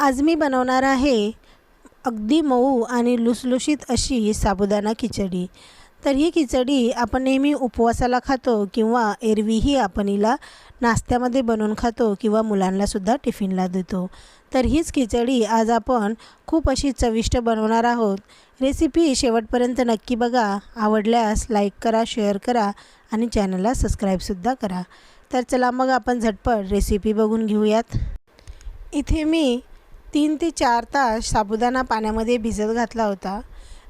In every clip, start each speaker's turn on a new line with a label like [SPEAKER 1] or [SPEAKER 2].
[SPEAKER 1] आज मी बनवणार आहे अगदी मऊ आणि लुसलुशीत अशी साबुदाणा खिचडी. तर ही खिचडी आपण नेहमी उपवासाला खातो किंवा एरवीही आपण हिला नाश्त्यामध्ये बनवून खातो किंवा मुलांनासुद्धा टिफिनला देतो. तर हीच खिचडी आज आपण खूप अशी चविष्ट बनवणार आहोत. रेसिपी शेवटपर्यंत नक्की बघा. आवडल्यास लाईक करा शेअर करा आणि चॅनलला सबस्क्राईबसुद्धा करा. तर चला मग आपण झटपट रेसिपी बघून घेऊयात. इथे मी तीन ते चार तास साबुदाणा पाण्यामध्ये भिजत घातला होता.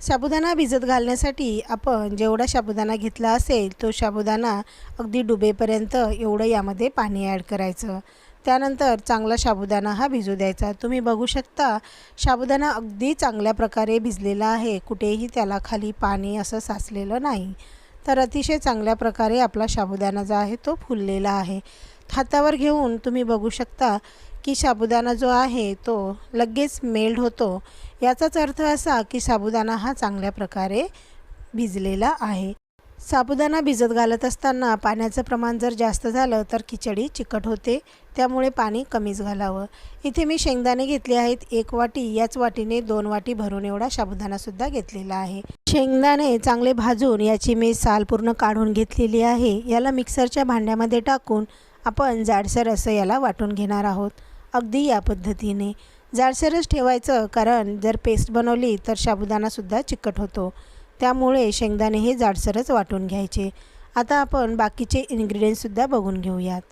[SPEAKER 1] साबुदाणा भिजत घालण्यासाठी आपण जेवढा साबुदाणा घेतला असेल तो साबुदाणा अगदी डुबेपर्यंत एवढं यामध्ये पाणी ॲड करायचं. त्यानंतर चांगला साबुदाणा हा भिजू द्यायचा. तुम्ही बघू शकता साबुदाणा अगदी चांगल्या प्रकारे भिजलेला आहे. कुठेही त्याला खाली पाणी असं साचलेलं नाही. तर अतिशय चांगल्या प्रकारे आपला साबुदाणा जो आहे तो फुललेला आहे. हातावर घेऊन तुम्ही बघू शकता की साबुदाणा जो आहे तो लगेच मेल्ड होतो. याचाच अर्थ असा की साबुदाणा हा चांगल्या प्रकारे भिजलेला आहे. साबुदाणा भिजत घालत असताना पाण्याचं प्रमाण जर जास्त झालं तर खिचडी चिकट होते. त्यामुळे पाणी कमीच घालावं. इथे मी शेंगदाणे घेतले आहेत. एक वाटी याच वाटीने दोन वाटी भरून एवढा साबुदाणासुद्धा घेतलेला आहे. शेंगदाणे चांगले भाजून याची मी साल पूर्ण काढून घेतलेली आहे. याला मिक्सरच्या भांड्यामध्ये टाकून आपण जाडसर असं याला वाटून घेणार आहोत. अगदी या पद्धतीने. जाडसरच ठेवायचं कारण जर पेस्ट बनवली तर साबुदाणासुद्धा चिकट होतो. त्यामुळे शेंगदाणे हे जाडसरच वाटून घ्यायचे. आता आपण बाकीचे इन्ग्रेडियंट्ससुद्धा बघून घेऊयात.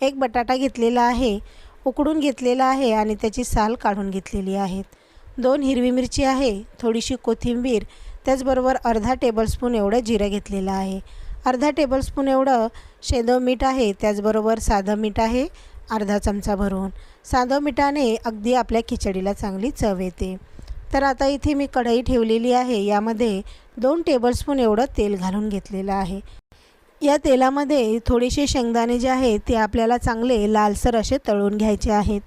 [SPEAKER 1] एक बटाटा घेतलेला आहे उकडून घेतलेला आहे आणि त्याची साल काढून घेतलेली आहेत. दोन हिरवी मिरची आहे थोडीशी कोथिंबीर त्याचबरोबर अर्धा टेबलस्पून एवढं जिरं घेतलेलं आहे. अर्धा टेबलस्पून एवढं शेंदव मीठ आहे त्याचबरोबर साधं मीठ आहे अर्धा चमचा भरून साधं मिठाने अगदी आपल्या खिचडीला चांगली चव येते. तर आता इथे मी कढई ठेवलेली आहे. यामध्ये दोन टेबलस्पून एवढं तेल घालून घेतलेलं आहे. या तेलामध्ये थोडेसे शेंगदाणे जे आहेत ते आपल्याला चांगले लालसर असे तळून घ्यायचे आहेत.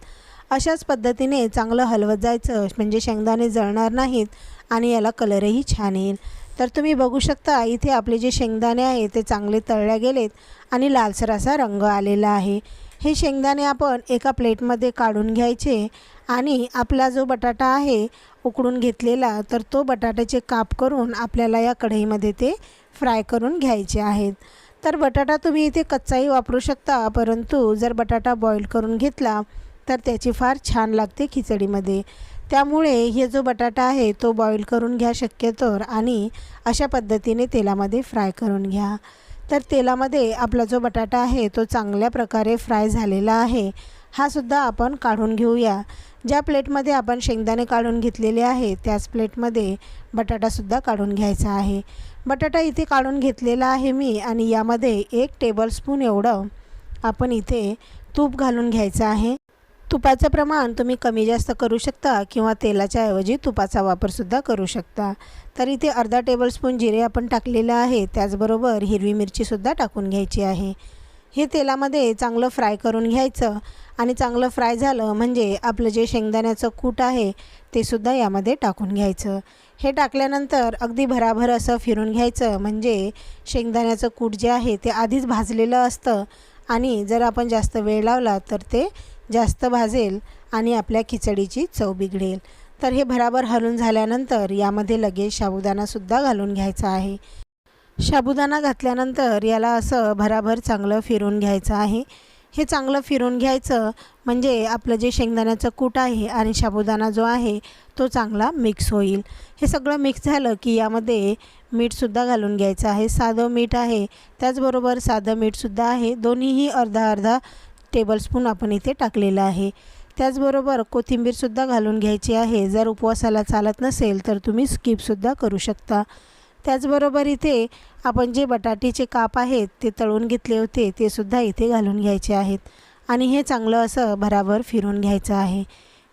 [SPEAKER 1] अशाच पद्धतीने चांगलं हलवत जायचं म्हणजे शेंगदाणे जळणार नाहीत आणि याला कलरही छान येईल. तर तुम्ही बघू शकता इथे आपले जे शेंगदाणे आहे ते चांगले तळल्या गेलेत आणि लालसर असा रंग आलेला आहे. हे शेंगदाणे आपण एका प्लेटमध्ये काढून घ्यायचे आणि आपला जो बटाटा आहे उकडून घेतलेला तर तो बटाट्याचे काप करून आपल्याला या कढईमध्ये ते फ्राय करून घ्यायचे आहेत. तर बटाटा तुम्ही इथे कच्चाही वापरू शकता परंतु जर बटाटा बॉईल करून घेतला तर त्याची फार छान लागते खिचडीमध्ये. त्यामुळे हे जो बटाटा आहे तो बॉईल करून घ्या शक्यतोवर आणि अशा पद्धतीने तेलामध्ये फ्राय करून घ्या. तर तेलामध्ये आपला जो बटाटा आहे तो चांगल्या प्रकारे फ्राय झालेला आहे. हा सुद्धा आपण काढून घेऊया. ज्या प्लेटमध्ये आपण शेंगदाणे काढून घेतलेले आहे त्याच प्लेटमध्ये बटाटासुद्धा काढून घ्यायचा आहे. बटाटा इथे काढून घेतलेला आहे मी आणि यामध्ये एक टेबलस्पून एवढं आपण इथे तूप घालून घ्यायचं आहे. तुपाचं प्रमाण तुम्ही कमी जास्त करू शकता किंवा तेलाच्या ऐवजी तुपाचा वापरसुद्धा करू शकता. तर इथे अर्धा टेबलस्पून जिरे आपण टाकलेलं आहे. त्याचबरोबर हिरवी मिरचीसुद्धा टाकून घ्यायची आहे. हे तेलामध्ये चांगलं फ्राय करून घ्यायचं आणि चांगलं फ्राय झालं म्हणजे आपलं जे शेंगदाण्याचं कूट आहे ते सुद्धा यामध्ये टाकून घ्यायचं. हे टाकल्यानंतर अगदी भराभर असं फिरून घ्यायचं म्हणजे शेंगदाण्याचं कूट जे आहे ते आधीच भाजलेलं असतं आणि जर आपण जास्त वेळ लावला तर ते जास्त भाजेल आणि आपल्या खिचडीची चव बिघडेल. तर हे भराभर हलून झाल्यानंतर यामध्ये लगेच साबुदाणासुद्धा घालून घ्यायचा आहे. साबुदाणा घातल्यानंतर याला असं भराभर चांगलं फिरून घ्यायचं आहे. हे चांगलं फिरून घ्यायचं म्हणजे आपलं जे शेंगदाण्याचं कूट आहे आणि साबुदाणा जो आहे तो चांगला मिक्स होईल. हे सगळं मिक्स झालं की यामध्ये मीठसुद्धा घालून घ्यायचं आहे. साधं मीठ आहे. त्याचबरोबर साधं मीठसुद्धा आहे. दोन्हीही अर्धा अर्धा टेबलस्पून आपण इथे टाकलेलं आहे. त्याचबरोबर कोथिंबीरसुद्धा घालून घ्यायची आहे. जर उपवासाला चालत नसेल तर तुम्ही स्किपसुद्धा करू शकता. त्याचबरोबर इथे आपण जे बटाटीचे काप आहेत ते तळून घेतले होते ते सुद्धा इथे घालून घ्यायचे आहेत. आणि हे चांगलं असं भराभर फिरून घ्यायचं आहे.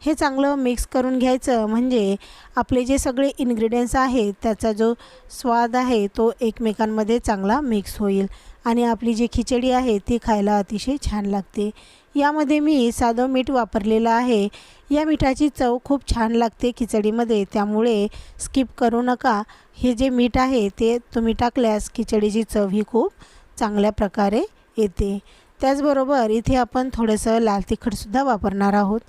[SPEAKER 1] हे चांगलं मिक्स करून घ्यायचं म्हणजे आपले जे सगळे इन्ग्रेडियंट्स आहेत त्याचा जो स्वाद आहे तो एकमेकांमध्ये चांगला मिक्स होईल. आणि आपली जी खिचडी आहे ती खायला अतिशय छान लागते. यामध्ये मी साधं मीठ वापरलेलं आहे. या मिठाची चव खूप छान लागते खिचडीमध्ये. त्यामुळे स्किप करू नका. हे जे मीठ आहे ते तुम्ही टाकल्यास खिचडीची चव ही खूप चांगल्या प्रकारे येते. त्याचबरोबर इथे आपण थोडंसं लाल तिखटसुद्धा वापरणार आहोत.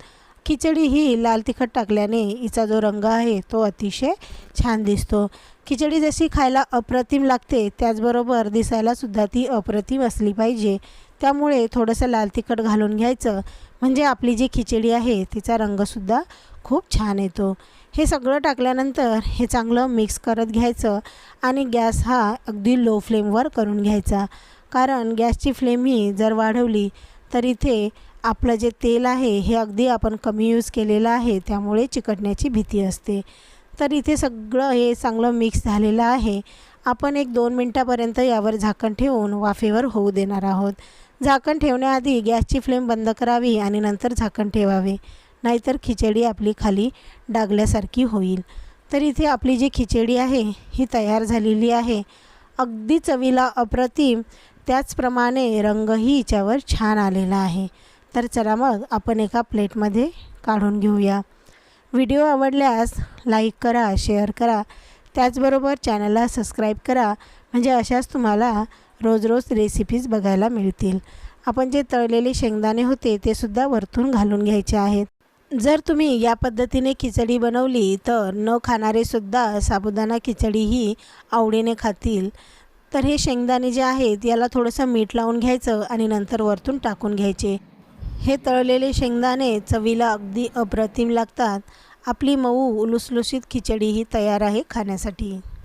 [SPEAKER 1] खिचडी ही लाल तिखट टाकल्याने हिचा जो रंग आहे तो अतिशय छान दिसतो. खिचडी जशी खायला अप्रतिम लागते त्याचबरोबर दिसायलासुद्धा ती अप्रतिम असली पाहिजे. त्यामुळे थोडंसं लाल तिखट घालून घ्यायचं. म्हणजे आपली जी खिचडी आहे तिचा रंगसुद्धा खूप छान येतो. हे सगळं टाकल्यानंतर हे चांगलं मिक्स करत घ्यायचं आणि गॅस हा अगदी लो फ्लेमवर करून घ्यायचा. कारण गॅसची फ्लेम ही जर वाढवली तर इथे आपलं जे तेल आहे हे अगदी आपण कमी यूज केलेलं आहे त्यामुळे चिकटण्याची भीती असते. तर इथे सगळं हे चांगलं मिक्स झालेलं आहे. आपण एक दोन मिनटापर्यंत यावर झाकण ठेवून वाफेवर होऊ देणार आहोत. झाकण ठेवण्याआधी गॅसची फ्लेम बंद करावी आणि नंतर झाकण ठेवावे. नाहीतर खिचडी आपली खाली डागल्यासारखी होईल. तर इथे आपली जी खिचडी आहे ही तयार झालेली आहे. अगदी चवीला अप्रतिम त्याचप्रमाणे रंगही हिच्यावर छान आलेला आहे. तर चला मग आपण एका प्लेटमध्ये काढून घेऊया. व्हिडिओ आवडल्यास लाईक करा शेअर करा. त्याचबरोबर चॅनलला सबस्क्राईब करा. म्हणजे अशाच तुम्हाला रोज रोज रेसिपीज बघायला मिळतील. आपण जे तळलेले शेंगदाणे होते ते सुद्धा वरतून घालून घ्यायचे आहेत. जर तुम्ही या पद्धतीने खिचडी बनवली तर न खाणारेसुद्धा साबुदाणा खिचडी ही आवडीने खातील. तर हे शेंगदाणे जे आहेत याला थोडंसं मीठ लावून घ्यायचं आणि नंतर वरतून टाकून घ्यायचे. हे तळलेले शेंगदाणे चवीला अगदी अप्रतिम लागतात. आपली मऊ लुसलुशीत खिचडी ही तयार आहे खाण्यासाठी.